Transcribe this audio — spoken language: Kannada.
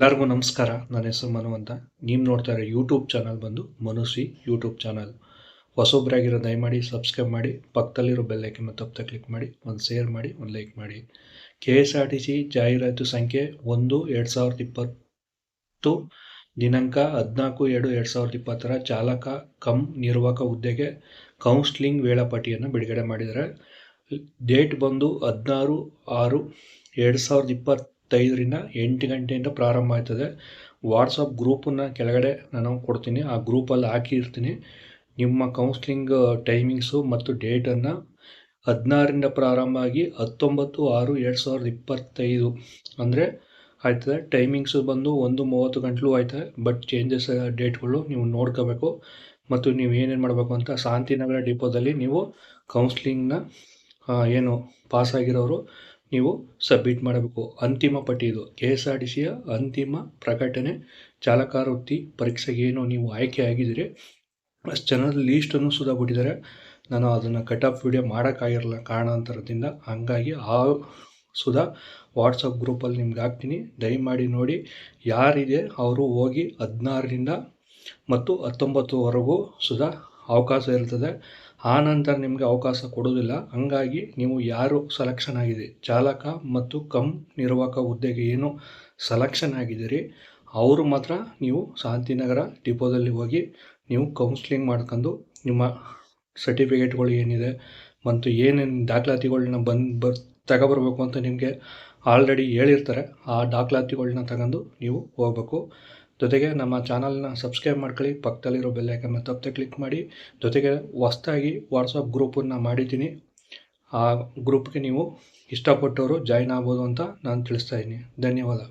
ಎಲ್ಲರಿಗೂ ನಮಸ್ಕಾರ. ನನ್ನ ಹೆಸರು ಮನು ಅಂತ. ನೀವು ನೋಡ್ತಾ ಇರೋ ಯೂಟ್ಯೂಬ್ ಚಾನಲ್ ಬಂದು ಮನುಸಿ ಯೂಟ್ಯೂಬ್ ಚಾನಲ್ ಹೊಸೊಬ್ಬರಾಗಿರೋ ದಯಮಾಡಿ ಸಬ್ಸ್ಕ್ರೈಬ್ ಮಾಡಿ, ಪಕ್ಕದಲ್ಲಿರೋ ಬೆಲ್ಲೈಕನ್ ತಪ್ಪದೆ ಕ್ಲಿಕ್ ಮಾಡಿ, ಒಂದು ಶೇರ್ ಮಾಡಿ, ಒಂದು ಲೈಕ್ ಮಾಡಿ. K S R T C ಜಾಹೀರಾತು ಸಂಖ್ಯೆ ಒಂದು, ಎರಡು ಸಾವಿರದ ಇಪ್ಪತ್ತು ದಿನಾಂಕ ಹದಿನಾಲ್ಕು, ಎರಡು ಎರಡು ಸಾವಿರದ ಇಪ್ಪತ್ತರ ಚಾಲಕ ಕಮ್ ನಿರ್ವಾಹಕ ಹುದ್ದೆಗೆ ಕೌನ್ಸ್ಲಿಂಗ್ ವೇಳಾಪಟ್ಟಿಯನ್ನು ಬಿಡುಗಡೆ ಮಾಡಿದ್ದಾರೆ. ಡೇಟ್ ಬಂದು ಹದಿನಾರು, ಆರು, ಎರಡು ಸಾವಿರದ ಇಪ್ಪತ್ತೈದರಿಂದ ಎಂಟು ಗಂಟೆಯಿಂದ ಪ್ರಾರಂಭ ಆಯ್ತದೆ. ವಾಟ್ಸಪ್ ಗ್ರೂಪನ್ನು ಕೆಳಗಡೆ ನಾನು ಕೊಡ್ತೀನಿ. ಆ ಗ್ರೂಪಲ್ಲಿ ಹಾಕಿರ್ತೀನಿ. ನಿಮ್ಮ ಕೌನ್ಸ್ಲಿಂಗ್ ಟೈಮಿಂಗ್ಸು ಮತ್ತು ಡೇಟನ್ನು ಹದಿನಾರರಿಂದ ಪ್ರಾರಂಭ ಆಗಿ ಹತ್ತೊಂಬತ್ತು ಆರು ಎರಡು ಸಾವಿರದ ಇಪ್ಪತ್ತೈದು. ಅಂದರೆ ಆಯ್ತದೆ ಟೈಮಿಂಗ್ಸು ಬಂದು ಒಂದು ಮೂವತ್ತು ಗಂಟಲು ಆಯ್ತದೆ. ಬಟ್ ಚೇಂಜಸ್ ಡೇಟ್ಗಳು ನೀವು ನೋಡ್ಕೋಬೇಕು. ಮತ್ತು ನೀವು ಏನೇನು ಮಾಡಬೇಕು ಅಂತ ಶಾಂತಿನಗರ ಡಿಪೋದಲ್ಲಿ ನೀವು ಕೌನ್ಸ್ಲಿಂಗ್ನ ಏನು ಪಾಸಾಗಿರೋರು ನೀವು ಸಬ್ಮಿಟ್ ಮಾಡಬೇಕು. ಅಂತಿಮ ಪಟ್ಟಿ ಇದು ಕೆ ಎಸ್ ಆರ್ ಟಿ ಸಿಯ ಅಂತಿಮ ಪ್ರಕಟಣೆ. ಚಾಲಕ ವೃತ್ತಿ, ಪರೀಕ್ಷೆಗೆ ಏನು ನೀವು ಆಯ್ಕೆ ಆಗಿದ್ದೀರಿ. ಅಷ್ಟು ಜನರ ಲೀಸ್ಟನ್ನು ಸುಧಾ ಬಿಟ್ಟಿದ್ದಾರೆ. ನಾನು ಅದನ್ನು ಕಟ್ ಆಫ್ ವಿಡಿಯೋ ಮಾಡೋಕ್ಕಾಗಿರಲ್ಲ ಕಾರಣಾಂತರದಿಂದ. ಹಂಗಾಗಿ ಆ ಸುಧಾ ವಾಟ್ಸಪ್ ಗ್ರೂಪಲ್ಲಿ ನಿಮ್ಗೆ ಹಾಕ್ತೀನಿ. ದಯಮಾಡಿ ನೋಡಿ. ಯಾರಿದೆ ಅವರು ಹೋಗಿ ಹದಿನಾರರಿಂದ ಮತ್ತು ಹತ್ತೊಂಬತ್ತುವರೆಗೂ ಸುಧಾ ಅವಕಾಶ ಇರ್ತದೆ. ಆ ನಂತರ ನಿಮಗೆ ಅವಕಾಶ ಕೊಡೋದಿಲ್ಲ ಹಂಗಾಗಿ ನೀವು ಯಾರು ಸೆಲೆಕ್ಷನ್ ಆಗಿದೆ ಚಾಲಕ ಮತ್ತು ಕಮ್ ನಿರ್ವಾಹಕ ಹುದ್ದೆಗೆ ಏನು ಸೆಲೆಕ್ಷನ್ ಆಗಿದ್ದೀರಿ? ಅವರು ಮಾತ್ರ ನೀವು ಶಾಂತಿನಗರ ಡಿಪೋದಲ್ಲಿ ಹೋಗಿ ನೀವು ಕೌನ್ಸ್ಲಿಂಗ್ ಮಾಡ್ಕೊಂಡು ನಿಮ್ಮ ಸರ್ಟಿಫಿಕೇಟ್ಗಳು ಏನಿದೆ ಮತ್ತು ಏನೇನು ದಾಖಲಾತಿಗಳನ್ನ ಬಂದು ಬರ್, ತಗೋಬರ್ಬೇಕು ಅಂತ ನಿಮಗೆ ಆಲ್ರೆಡಿ ಹೇಳಿರ್ತಾರೆ. ಆ ದಾಖಲಾತಿಗಳನ್ನ ತಗೊಂಡು ನೀವು ಹೋಗ್ಬೇಕು. ಜೊತೆಗೆ ನಮ್ಮ ಚಾನಲ್ನ ಸಬ್ಸ್ಕ್ರೈಬ್ ಮಾಡ್ಕೊಳ್ಳಿ, ಪಕ್ಕದಲ್ಲಿರೋ ಬೆಲ್ಲೈಕನ್ನ ತಪ್ಪದೆ ಕ್ಲಿಕ್ ಮಾಡಿ. ಜೊತೆಗೆ ಹೊಸ್ದಾಗಿ ವಾಟ್ಸಪ್ ಗ್ರೂಪನ್ನು ಮಾಡಿದ್ದೀನಿ. ಆ ಗ್ರೂಪ್ಗೆ ನೀವು ಇಷ್ಟಪಟ್ಟವರು ಜಾಯ್ನ್ ಆಗ್ಬೋದು ಅಂತ ನಾನು ತಿಳಿಸ್ತಾ ಇದ್ದೀನಿ. ಧನ್ಯವಾದ.